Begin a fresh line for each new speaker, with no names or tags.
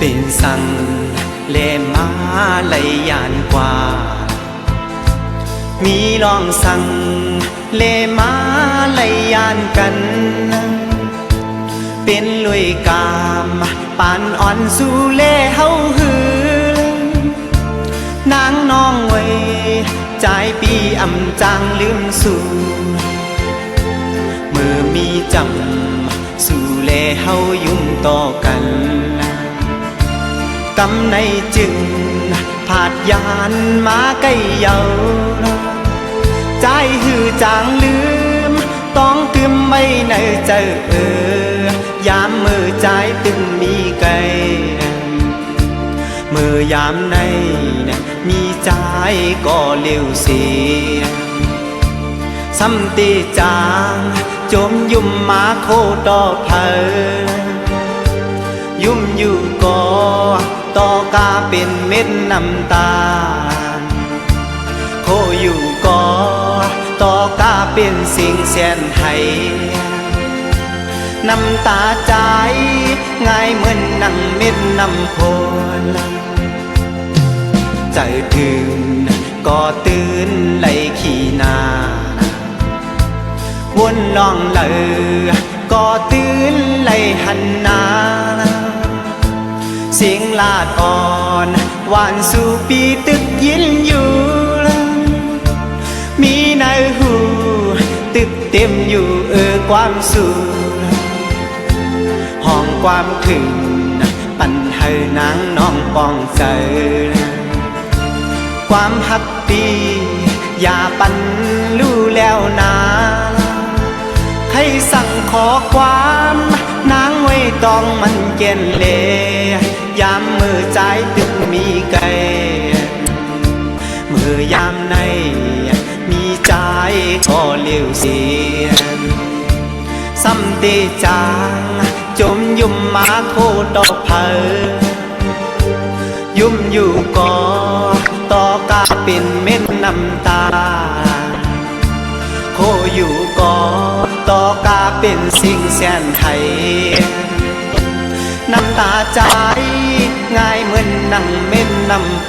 ป็นสั่งเลมาเลยยานกว่า มีลองสั่งเลมาเลยยานกัน เป็นลุยกามปานอ่อนสู่เลเฮาหือนางน้องไว้ใจปีอ่ำจางลืมสู่เมื่อมีจำสู่เลเฮายุ่งต่อกัน กำในจึง ผาดยานมาใกล้เยาใจหือจางลืม ต้องกึมไม่ในใจเออยามมือใจตึงมีไกลมือยามในนะมีใจก็เลี้ยวเสียสำตีจางจมยุ่มมาโคดอเพลยุ่มอยู่ก็ ต่อกาเป็นเม็ดน้ำตาล โคอยู่ก็ต่อกาเป็นสิ่งแสนไทยน้ำตาใจง่ายเหมือนนังเม็ดน้ำโพลใจถึงก็ตื่นไหลขี่นาวนลองเลยก็ตื่นไหลหันนา เสียงลาดอ่อนหวานสู่ปีตึกยินอยู่มีในหูตึกเต็มอยู่เออความสูห้องความถึงปันเฮนางน้องปองใจความฮักปีอย่าปันรู้แล้วนาให้สั่งขอความนางไว้ต้องมันเกนเลย ยามมือใจตึกมีไกลมือยามใน มีใจก็เลี้ยวเสียนซ้ำเตจางจมยุ่มมาโคดอกเพอยุ่มอยู่ก็ต่อกาเป็นเม็ดน้ำตา โคอยู่ก็ต่อกาเป็นสิ่งแสนไทย น้ำตาใจง่ายเหมือนนั่งเม่นน้ำโพ